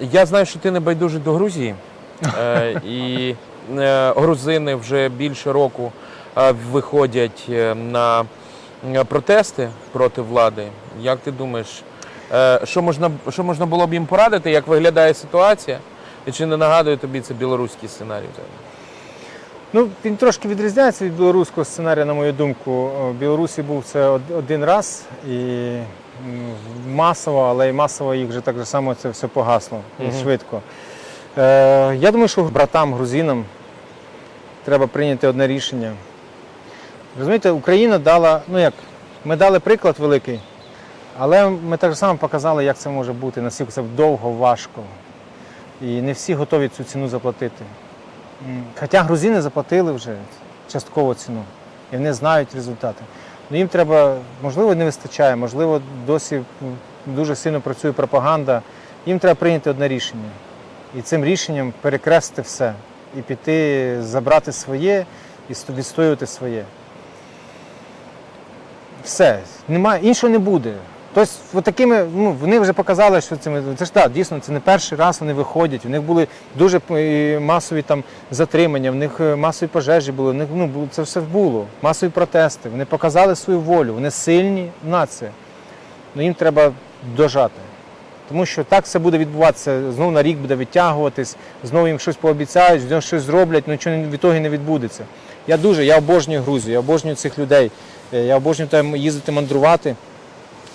Я знаю, що ти не байдужий до Грузії, е, і е, грузини вже більше року е, виходять е, на е, протести проти влади. Як ти думаєш, е, що можна, що можна було б їм порадити, як виглядає ситуація? І чи не нагадує тобі це білоруський сценарій? Ну, він трошки відрізняється від білоруського сценарія, на мою думку. В Білорусі був це один раз і масово, але й масово їх вже так же само це все погасло і Мгм. швидко. Е, я думаю, що братам, грузинам треба прийняти одне рішення. Розумієте, Україна дала, ну як, ми дали приклад великий, але ми так само показали, як це може бути, наскільки це довго, важко. І не всі готові цю ціну заплатити. М, Хоча грузини заплатили вже частково ціну, і вони знають результати. Ну, їм треба, можливо, не вистачає, можливо, досі дуже сильно працює пропаганда. Їм треба прийняти одне рішення. І цим рішенням перекрести все. І піти, забрати своє і сто- відстоювати своє. Все, немає, іншого не буде. Тобто, от такими, ну, вони вже показали, що це, це ж так, дійсно, це не перший раз вони виходять. У них були дуже масові там затримання, в них е, масові пожежі були, в них ну, це все було, масові протести. Вони показали свою волю, вони сильні нація. Ну їм треба дожати. Тому що так все буде відбуватися, знову на рік буде відтягуватись, знову їм щось пообіцяють, знову щось зроблять, ну нічого від того не відбудеться. Я дуже, я обожнюю Грузію, я обожнюю цих людей, е, я обожнюю там їздити мандрувати,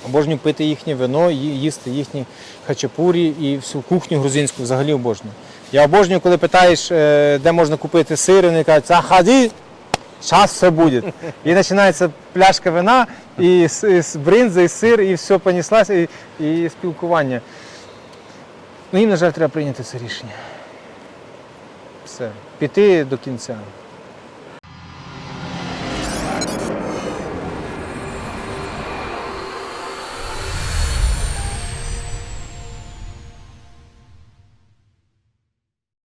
обожнюю пити їхнє вино, їсти їхні хачапурі і всю кухню грузинську взагалі обожнюю. Я обожнюю, коли питаєш, е, де можна купити сир, вони кажуть, заходи, зараз все буде. І починається пляшка вина, і, і бринза, і сир, і все понеслося, і, і спілкування. Ну, їм, на жаль, треба прийняти це рішення. Все. Піти до кінця.